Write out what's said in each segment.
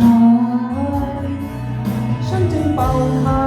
ช้าฉันจึงเป่าหา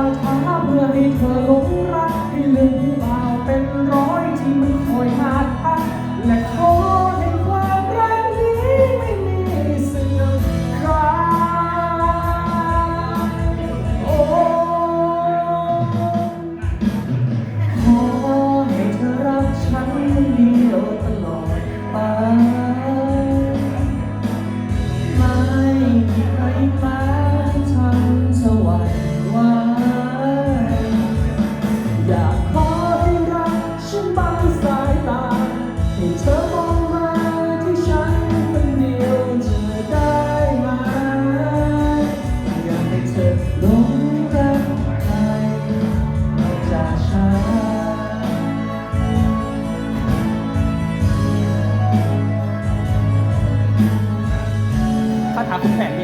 Okay.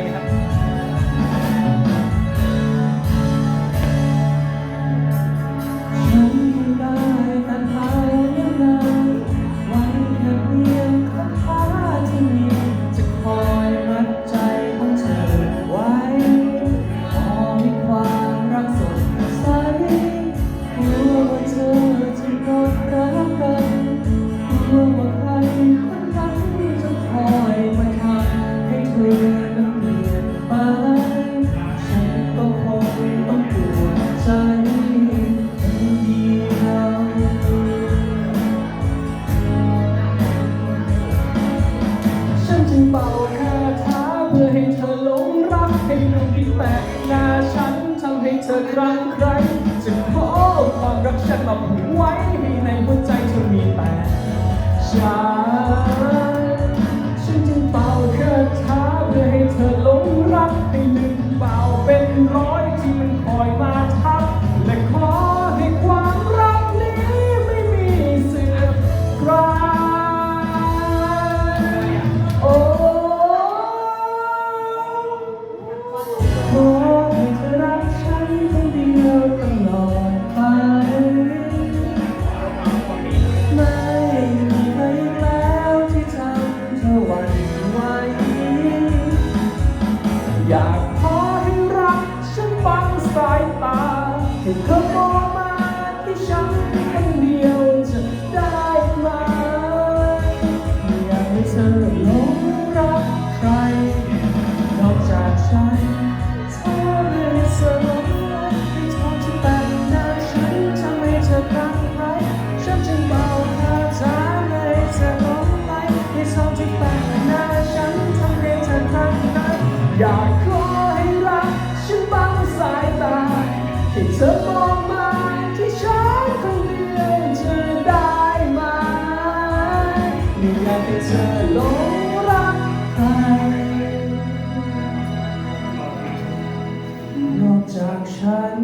край край สายตาเห็นเธอ เธอหลงรักใครนอกจากฉัน